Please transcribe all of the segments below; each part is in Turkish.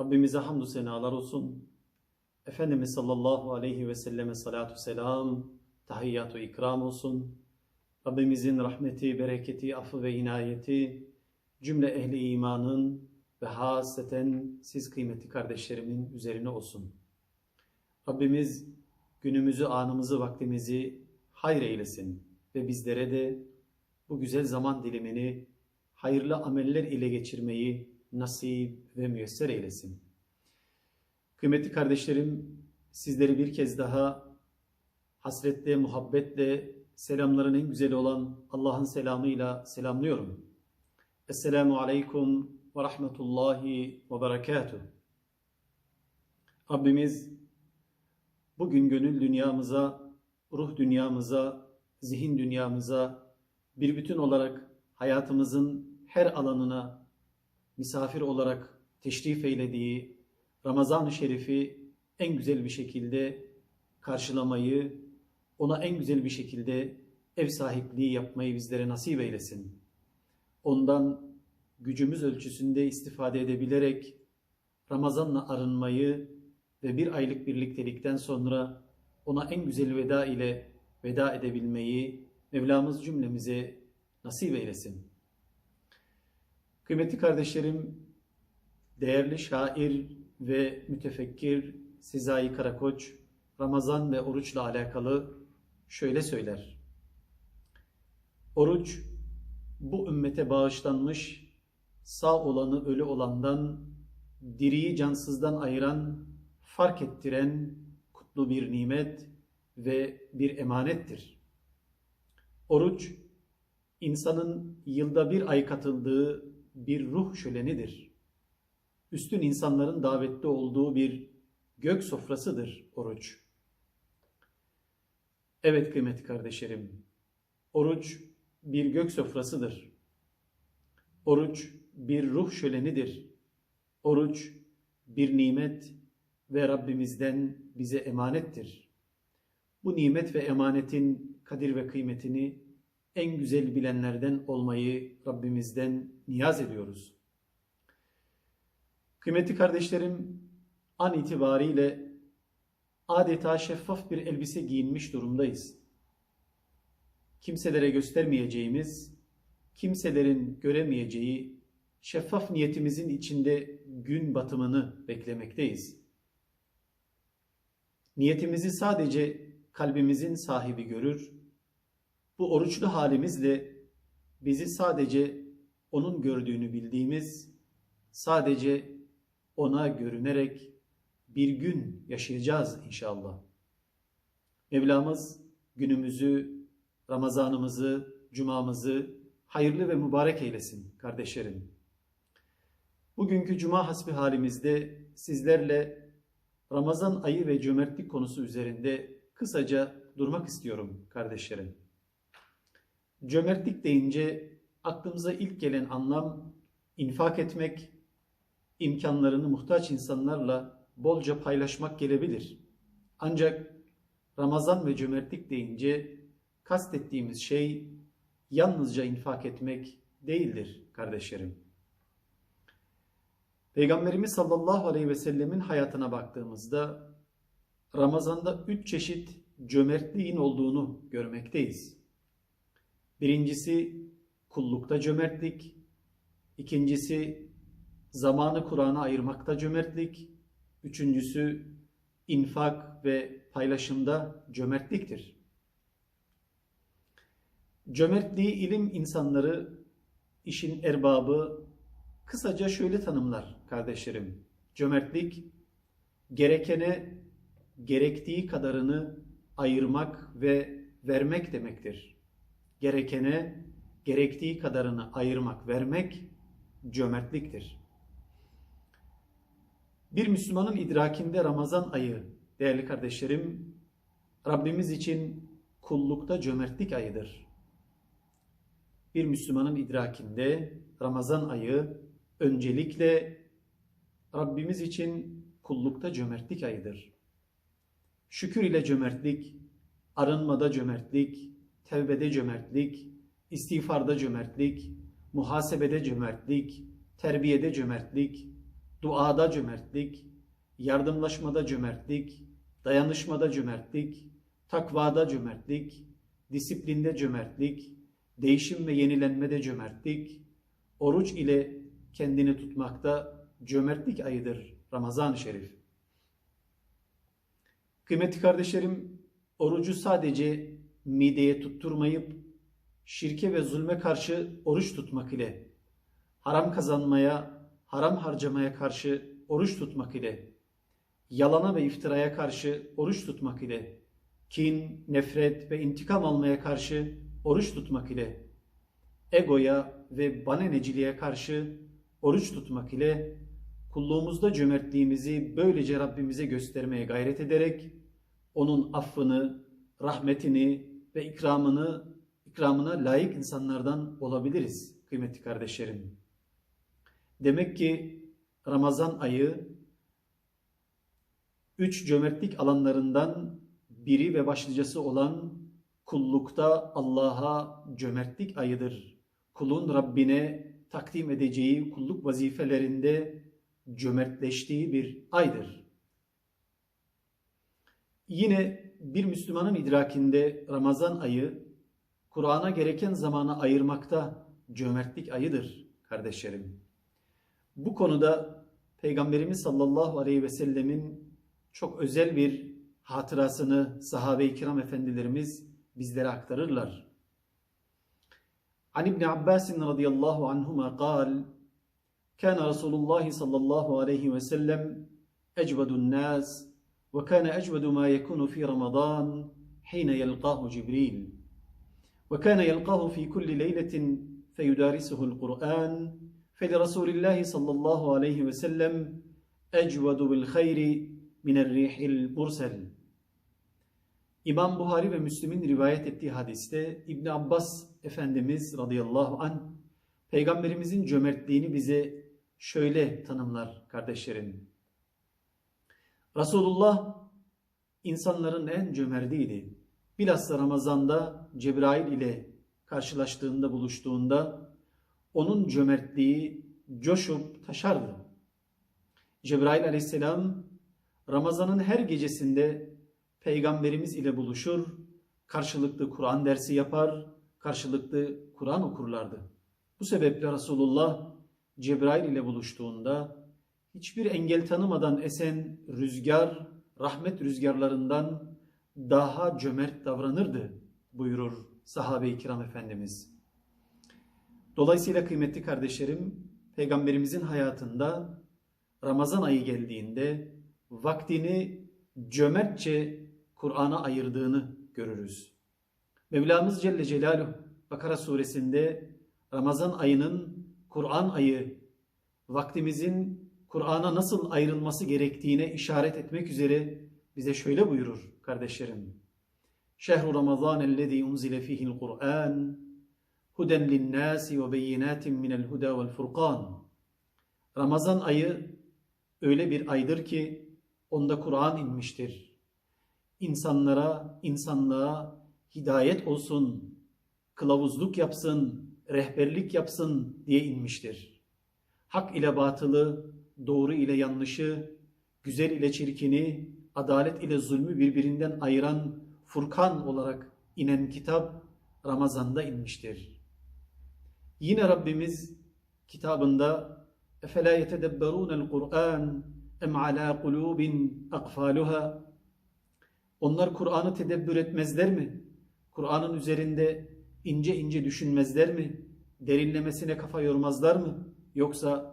Rabbimize hamdü senalar olsun. Efendimiz sallallahu aleyhi ve selleme salatu selam, tahiyyatu ikram olsun. Rabbimizin rahmeti, bereketi, affı ve inayeti cümle ehli imanın ve hasreten siz kıymetli kardeşlerimin üzerine olsun. Rabbimiz günümüzü, anımızı, vaktimizi hayır eylesin ve bizlere de bu güzel zaman dilimini hayırlı ameller ile geçirmeyi nasip ve müyesser eylesin. Kıymetli kardeşlerim, sizleri bir kez daha hasretle, muhabbetle, selamların en güzeli olan Allah'ın selamıyla selamlıyorum. Esselamu Aleyküm ve Rahmetullahi ve Berekatuhu. Rabbimiz bugün gönül dünyamıza, ruh dünyamıza, zihin dünyamıza bir bütün olarak hayatımızın her alanına misafir olarak teşrif eylediği Ramazan-ı Şerif'i en güzel bir şekilde karşılamayı, ona en güzel bir şekilde ev sahipliği yapmayı bizlere nasip eylesin. Ondan gücümüz ölçüsünde istifade edebilerek Ramazan'la arınmayı ve bir aylık birliktelikten sonra ona en güzel veda ile veda edebilmeyi Mevlamız cümlemize nasip eylesin. Kıymetli kardeşlerim, değerli şair ve mütefekkir Sezai Karakoç, Ramazan ve oruçla alakalı şöyle söyler. Oruç, bu ümmete bağışlanmış, sağ olanı ölü olandan, diriyi cansızdan ayıran, fark ettiren kutlu bir nimet ve bir emanettir. Oruç, insanın yılda bir ay katıldığı bir ruh şölenidir. Üstün insanların davetli olduğu bir gök sofrasıdır oruç. Evet kıymetli kardeşlerim, oruç bir gök sofrasıdır. Oruç bir ruh şölenidir. Oruç bir nimet ve Rabbimizden bize emanettir. Bu nimet ve emanetin kadir ve kıymetini en güzel bilenlerden olmayı Rabbimizden niyaz ediyoruz. Kıymetli kardeşlerim, an itibariyle adeta şeffaf bir elbise giyinmiş durumdayız. Kimselere göstermeyeceğimiz, kimselerin göremeyeceği şeffaf niyetimizin içinde gün batımını beklemekteyiz. Niyetimizi sadece kalbimizin sahibi görür, bu oruçlu halimizle bizi sadece onun gördüğünü bildiğimiz, sadece ona görünerek bir gün yaşayacağız inşallah. Mevlamız günümüzü, Ramazanımızı, Cuma'mızı hayırlı ve mübarek eylesin kardeşlerim. Bugünkü Cuma hasbi halimizde sizlerle Ramazan ayı ve cömertlik konusu üzerinde kısaca durmak istiyorum kardeşlerim. Cömertlik deyince aklımıza ilk gelen anlam infak etmek, imkanlarını muhtaç insanlarla bolca paylaşmak gelebilir. Ancak Ramazan ve cömertlik deyince kastettiğimiz şey yalnızca infak etmek değildir kardeşlerim. Peygamberimiz sallallahu aleyhi ve sellemin hayatına baktığımızda Ramazan'da üç çeşit cömertliğin olduğunu görmekteyiz. Birincisi kullukta cömertlik, ikincisi zamanı Kur'an'a ayırmakta cömertlik, üçüncüsü infak ve paylaşımda cömertliktir. Cömertliği ilim insanları, işin erbabı kısaca şöyle tanımlar kardeşlerim. Cömertlik gerekene gerektiği kadarını ayırmak ve vermek demektir. Gerekene gerektiği kadarını ayırmak, vermek cömertliktir. Bir Müslümanın idrakinde Ramazan ayı değerli kardeşlerim Rabbimiz için kullukta cömertlik ayıdır. Bir Müslümanın idrakinde Ramazan ayı öncelikle Rabbimiz için kullukta cömertlik ayıdır. Şükür ile cömertlik, arınmada cömertlik, tevbede cömertlik, istiğfarda cömertlik, muhasebede cömertlik, terbiyede cömertlik, duada cömertlik, yardımlaşmada cömertlik, dayanışmada cömertlik, takvada cömertlik, disiplinde cömertlik, değişim ve yenilenmede cömertlik, oruç ile kendini tutmakta cömertlik ayıdır Ramazan-ı Şerif. Kıymetli kardeşlerim, orucu sadece mideye tutturmayıp şirke ve zulme karşı oruç tutmak ile, haram kazanmaya, haram harcamaya karşı oruç tutmak ile, yalana ve iftiraya karşı oruç tutmak ile, kin, nefret ve intikam almaya karşı oruç tutmak ile, egoya ve baneneciliğe karşı oruç tutmak ile kulluğumuzda cömertliğimizi böylece Rabbimize göstermeye gayret ederek onun affını, rahmetini ve ikramını ikramına layık insanlardan olabiliriz kıymetli kardeşlerim. Demek ki Ramazan ayı üç cömertlik alanlarından biri ve başlıcası olan kullukta Allah'a cömertlik ayıdır. Kulun Rabbine takdim edeceği kulluk vazifelerinde cömertleştiği bir aydır. Yine bir Müslümanın idrakinde Ramazan ayı Kur'an'a gereken zamanı ayırmakta cömertlik ayıdır kardeşlerim. Bu konuda Peygamberimiz sallallahu aleyhi ve sellemin çok özel bir hatırasını sahabe-i kiram efendilerimiz bizlere aktarırlar. An İbni Abbasin radıyallahu anhuma kal, كان رسول الله صلى الله عليه وسلم أجود الناس وكان أجود ما يكون في رمضان حين يلقاه جبريل وكان يلقاه في كل ليلة فيدارسه القرآن فلرسول الله صلى الله عليه وسلم أجود بالخير من الريح المرسل İmam Buhari ve Müslim'in rivayet ettiği hadiste İbn Abbas Efendimiz radıyallahu an Peygamberimizin cömertliğini bize şöyle tanımlar kardeşlerim. Resulullah insanların en cömertiydi. Bilhassa Ramazan'da Cebrail ile karşılaştığında, buluştuğunda onun cömertliği coşup taşardı. Cebrail aleyhisselam Ramazan'ın her gecesinde Peygamberimiz ile buluşur, karşılıklı Kur'an dersi yapar, karşılıklı Kur'an okurlardı. Bu sebeple Resulullah Cebrail ile buluştuğunda hiçbir engel tanımadan esen rüzgar, rahmet rüzgarlarından daha cömert davranırdı buyurur sahabe-i kiram efendimiz. Dolayısıyla kıymetli kardeşlerim, Peygamberimizin hayatında Ramazan ayı geldiğinde vaktini cömertçe Kur'an'a ayırdığını görürüz. Mevlamız Celle Celaluhu Bakara suresinde Ramazan ayının Kur'an ayı vaktimizin Kur'an'a nasıl ayrılması gerektiğine işaret etmek üzere bize şöyle buyurur kardeşlerim. Şehru Ramazan ellezî unzile fihil Kur'an huden linnâsi ve beyinâtin minel huda vel furqan. Ramazan ayı öyle bir aydır ki onda Kur'an inmiştir. İnsanlara, insanlığa hidayet olsun, kılavuzluk yapsın, rehberlik yapsın diye inmiştir. Hak ile batılı, doğru ile yanlışı, güzel ile çirkini, adalet ile zulmü birbirinden ayıran Furkan olarak inen kitap Ramazan'da inmiştir. Yine Rabbimiz kitabında اَفَلَا يَتَدَبَّرُونَ الْقُرْآنِ اَمْ عَلَى قُلُوبٍ اَقْفَالُهَا Onlar Kur'an'ı tedebbür etmezler mi? Kur'an'ın üzerinde ince ince düşünmezler mi? Derinlemesine kafa yormazlar mı? Yoksa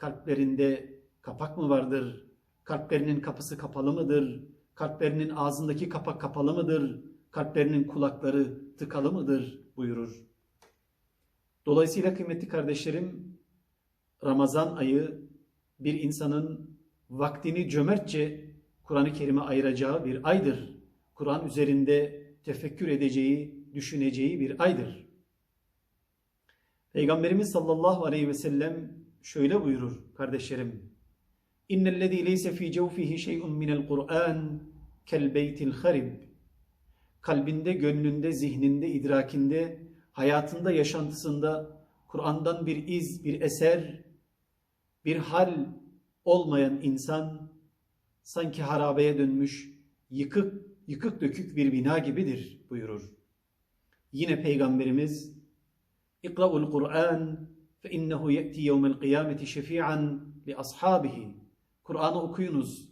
kalplerinde kapak mı vardır? Kalplerinin kapısı kapalı mıdır? Kalplerinin ağzındaki kapak kapalı mıdır? Kalplerinin kulakları tıkalı mıdır? buyurur. Dolayısıyla kıymetli kardeşlerim, Ramazan ayı bir insanın vaktini cömertçe Kur'an-ı Kerim'e ayıracağı bir aydır. Kur'an üzerinde tefekkür edeceği, düşüneceği bir aydır. Peygamberimiz sallallahu aleyhi ve sellem şöyle buyurur kardeşlerim. İnnellezî leyse fî cevfihi şey'un minel Kur'an kel beytil harib. Kalbinde, gönlünde, zihninde, idrakinde, hayatında, yaşantısında Kur'an'dan bir iz, bir eser, bir hal olmayan insan sanki harabeye dönmüş yıkık yıkık dökük bir bina gibidir buyurur. Yine peygamberimiz İkra'ul Kur'an ye'ti yevmel kıyameti şefi'an li ashabihi. Kur'an'ı okuyunuz.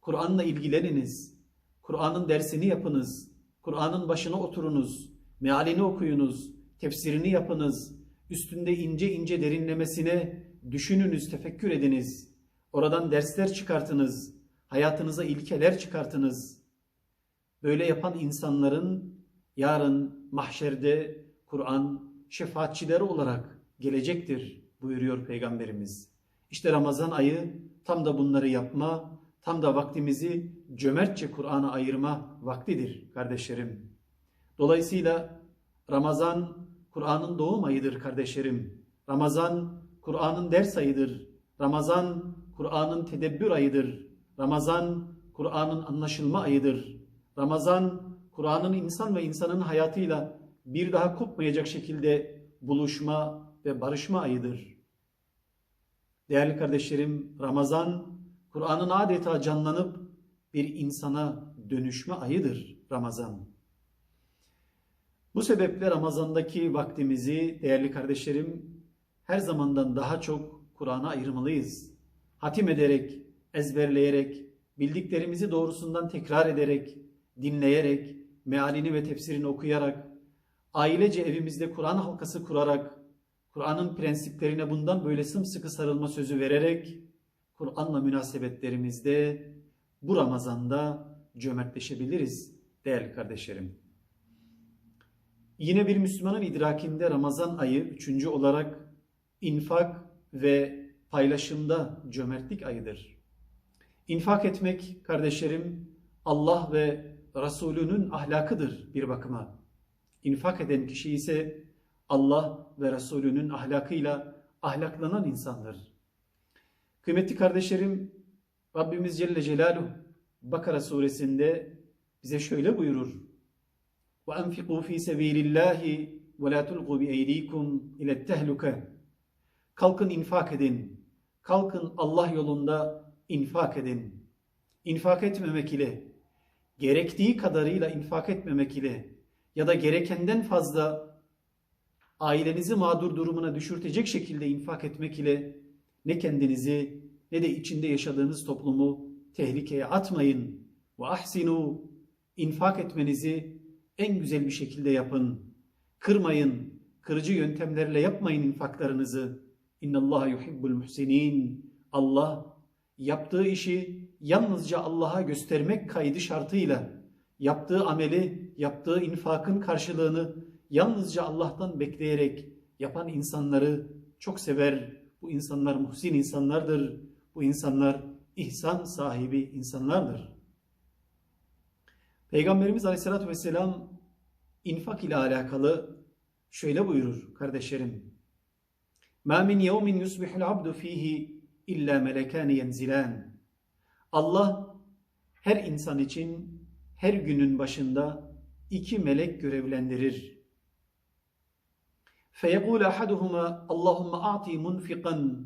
Kur'an'la ilgileniniz. Kur'an'ın dersini yapınız. Kur'an'ın başına oturunuz. Mealini okuyunuz. Tefsirini yapınız. Üstünde ince ince derinlemesine düşününüz, tefekkür ediniz. Oradan dersler çıkartınız. Hayatınıza ilkeler çıkartınız. Böyle yapan insanların yarın mahşerde Kur'an şefaatçileri olarak gelecektir buyuruyor Peygamberimiz. İşte Ramazan ayı tam da bunları yapma, tam da vaktimizi cömertçe Kur'an'a ayırma vaktidir kardeşlerim. Dolayısıyla Ramazan Kur'an'ın doğum ayıdır kardeşlerim. Ramazan Kur'an'ın ders ayıdır. Ramazan Kur'an'ın tedebbür ayıdır. Ramazan Kur'an'ın anlaşılma ayıdır. Ramazan Kur'an'ın insan ve insanın hayatıyla bir daha kopmayacak şekilde buluşma ve barışma ayıdır. Değerli kardeşlerim, Ramazan Kur'an'ın adeta canlanıp bir insana dönüşme ayıdır Ramazan. Bu sebeple Ramazan'daki vaktimizi değerli kardeşlerim her zamandan daha çok Kur'an'a ayırmalıyız. Hatim ederek, ezberleyerek, bildiklerimizi doğrusundan tekrar ederek, dinleyerek, mealini ve tefsirini okuyarak, ailece evimizde Kur'an halkası kurarak, Kur'an'ın prensiplerine bundan böyle sımsıkı sarılma sözü vererek, Kur'an'la münasebetlerimizde bu Ramazan'da cömertleşebiliriz değerli kardeşlerim. Yine bir Müslümanın idrakinde Ramazan ayı üçüncü olarak infak ve paylaşımda cömertlik ayıdır. İnfak etmek kardeşlerim Allah ve Resulünün ahlakıdır bir bakıma infak eden kişi ise Allah ve Resulünün ahlakıyla ahlaklanan insandır. Kıymetli kardeşlerim, Rabbimiz Celle Celaluhu Bakara suresinde bize şöyle buyurur. وَاَنْفِقُوا ف۪ي سَب۪يلِ اللّٰهِ وَلَا تُلْقُوا بِاَيْد۪يكُمْ اِلَى التَّهْلُكَ Kalkın infak edin. Kalkın Allah yolunda infak edin. İnfak etmemek ile, gerektiği kadarıyla infak etmemek ile, ya da gerekenden fazla ailenizi mağdur durumuna düşürtecek şekilde infak etmek ile ne kendinizi ne de içinde yaşadığınız toplumu tehlikeye atmayın. Ve ahsinu infak etmenizi en güzel bir şekilde yapın. Kırmayın, kırıcı yöntemlerle yapmayın infaklarınızı. İnnallaha yuhibbul muhsinin. Allah yaptığı işi yalnızca Allah'a göstermek kaydı şartıyla yaptığı ameli, yaptığı infakın karşılığını yalnızca Allah'tan bekleyerek yapan insanları çok sever. Bu insanlar muhsin insanlardır. Bu insanlar ihsan sahibi insanlardır. Peygamberimiz Aleyhisselatü Vesselam infak ile alakalı şöyle buyurur kardeşlerim. مَا مِنْ يَوْمٍ يُصْبِحُ الْعَبْدُ ف۪يهِ اِلَّا مَلَكَانِ يَنْزِلَانِ Allah her insan için her günün başında iki melek görevlendirir. فَيَقُولَ أَحَدُهُمَا اللّٰهُمَّ أَعْطِي مُنْفِقًا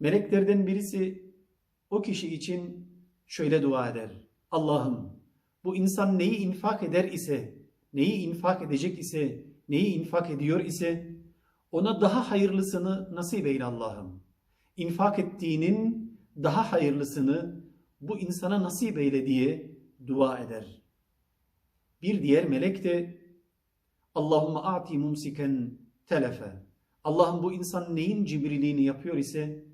Meleklerden birisi o kişi için şöyle dua eder. Allah'ım bu insan neyi infak eder ise, neyi infak edecek ise, neyi infak ediyor ise ona daha hayırlısını nasip eyle Allah'ım. İnfak ettiğinin daha hayırlısını bu insana nasip eyle diye dua eder. Bir diğer melek de Allahümme a'ti mumsiken telefe. Allah'ım bu insan neyin cimriliğini yapıyor ise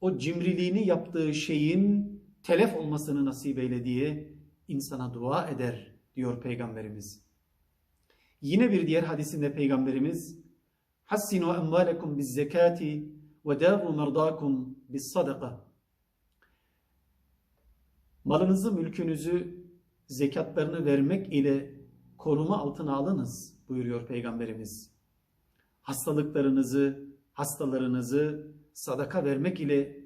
o cimriliğini yaptığı şeyin telef olmasını nasip eyle diye insana dua eder diyor Peygamberimiz. Yine bir diğer hadisinde Peygamberimiz Hassinu emvalekum biz zekati ve davu merdakum bis sadaka. Malınızı, mülkünüzü, zekatlarını vermek ile koruma altına alınız buyuruyor Peygamberimiz. Hastalıklarınızı, hastalarınızı sadaka vermek ile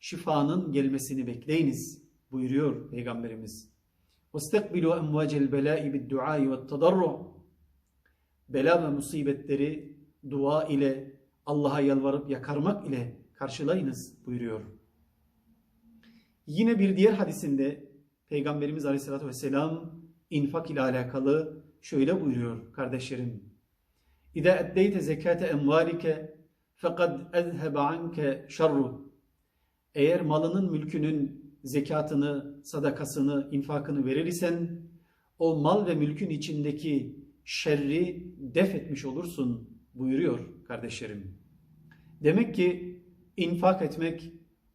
şifanın gelmesini bekleyiniz buyuruyor Peygamberimiz. وَاسْتَقْبِلُوا أَمْوَاجَ الْبَلَاءِ بِالدُّعَاءِ وَالتَّضَرُّعِ Bela ve musibetleri dua ile Allah'a yalvarıp yakarmak ile karşılayınız buyuruyor. Yine bir diğer hadisinde Peygamberimiz Aleyhisselatü Vesselam infak ile alakalı şöyle buyuruyor kardeşlerim. İza eddeyte zekate emvalike fekad ezhebe anke şerru. Eğer malının mülkünün zekatını, sadakasını, infakını verir isen o mal ve mülkün içindeki şerri def etmiş olursun buyuruyor kardeşlerim. Demek ki infak etmek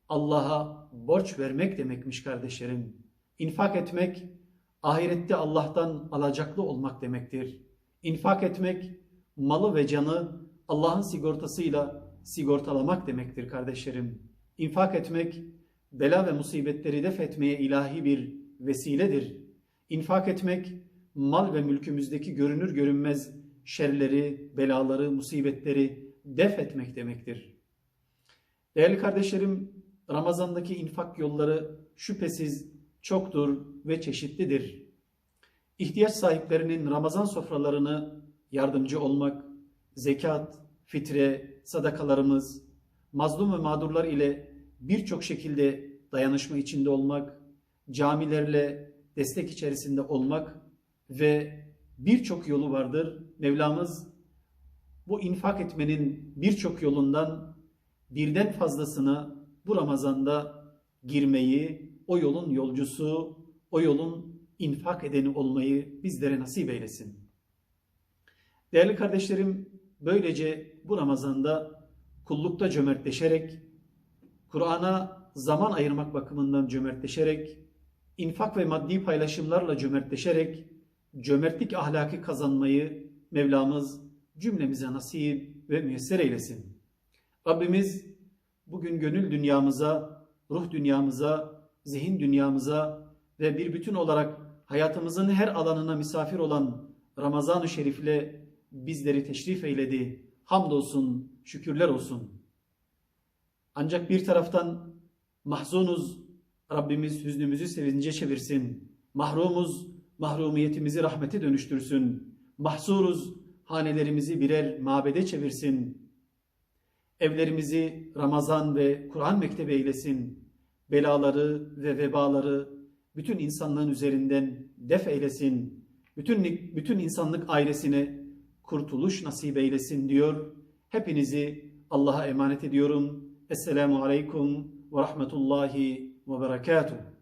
Allah'a borç vermek demekmiş kardeşlerim. İnfak etmek ahirette Allah'tan alacaklı olmak demektir. İnfak etmek malı ve canı Allah'ın sigortasıyla sigortalamak demektir kardeşlerim. İnfak etmek bela ve musibetleri def etmeye ilahi bir vesiledir. İnfak etmek mal ve mülkümüzdeki görünür görünmez şerleri, belaları, musibetleri def etmek demektir. Değerli kardeşlerim, Ramazandaki infak yolları şüphesiz çoktur ve çeşitlidir. İhtiyaç sahiplerinin Ramazan sofralarını yardımcı olmak, zekat, fitre, sadakalarımız, mazlum ve mağdurlar ile birçok şekilde dayanışma içinde olmak, camilerle destek içerisinde olmak ve birçok yolu vardır. Mevlamız bu infak etmenin birçok yolundan birden fazlasını bu Ramazan'da girmeyi, o yolun yolcusu, o yolun infak edeni olmayı bizlere nasip eylesin. Değerli kardeşlerim, böylece bu Ramazan'da kullukta cömertleşerek, Kur'an'a zaman ayırmak bakımından cömertleşerek, infak ve maddi paylaşımlarla cömertleşerek, cömertlik ahlaki kazanmayı Mevlamız cümlemize nasip ve müyesser eylesin. Rabbimiz bugün gönül dünyamıza, ruh dünyamıza, zihin dünyamıza ve bir bütün olarak hayatımızın her alanına misafir olan Ramazan-ı Şerif'le bizleri teşrif eyledi. Hamdolsun, şükürler olsun. Ancak bir taraftan mahzunuz, Rabbimiz hüznümüzü sevince çevirsin. Mahrumuz, mahrumiyetimizi rahmete dönüştürsün. Mahsuruz, hanelerimizi birer mabede çevirsin. Evlerimizi Ramazan ve Kur'an mektebi eylesin. Belaları ve vebaları bütün insanlığın üzerinden def eylesin. Bütün, bütün insanlık ailesine kurtuluş nasip eylesin diyor. Hepinizi Allah'a emanet ediyorum. Esselamu Aleyküm ve Rahmetullahi ve Berekatuhu.